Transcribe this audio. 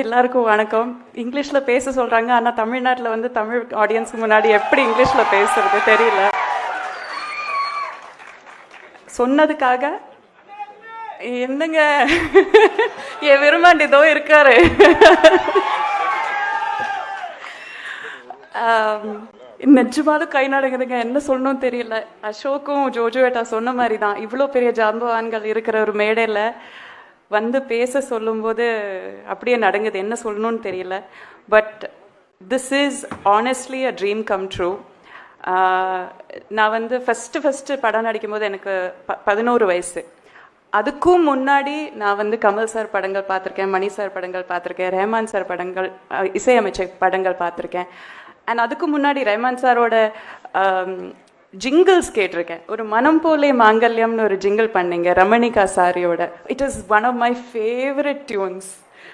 எல்லாருக்கும் வணக்கம். இங்கிலீஷில் பேச சொல்கிறாங்க ஆனால் தமிழ்நாட்டில் வந்து தமிழ் ஆடியன்ஸுக்கு முன்னாடி எப்படி இங்கிலீஷில் பேசுறது தெரியல. சொன்னதுக்காக என்னங்க? என் விரும்பாண்டி இதோ இருக்காரு. நிஜமாலும் கை நடக்குதுங்க என்ன சொல்லணும் தெரியல. அசோக்கும் ஜோஜோவேட்டா சொன்ன மாதிரி தான் இவ்வளோ பெரிய ஜாம்பவான்கள் இருக்கிற ஒரு மேடையில் வந்து பேச சொல்லும்போது அப்படியே நடங்குது என்ன சொல்லணும்னு தெரியல. But this is honestly a dream come true நான் வந்து ஃபஸ்ட்டு ஃபஸ்ட்டு படம் நடிக்கும்போது எனக்கு ப பதினோரு வயசு. அதுக்கும் முன்னாடி நான் வந்து கமல் சார் படங்கள் பார்த்துருக்கேன் மணி சார் படங்கள் பார்த்துருக்கேன் ரஹ்மான் சார் படங்கள் இசையமைச்சர் படங்கள் பார்த்துருக்கேன். அண்ட் அதுக்கு முன்னாடி ரஹ்மான் சாரோட ஜிங்கிள்ஸ் கேட்டிருக்கேன். ஒரு மனம் போலே மாங்கல்யம்னு ஒரு ஜிங்கிள் பண்ணீங்க ரமணிகா சாரியோட. It is one of my favourite tunes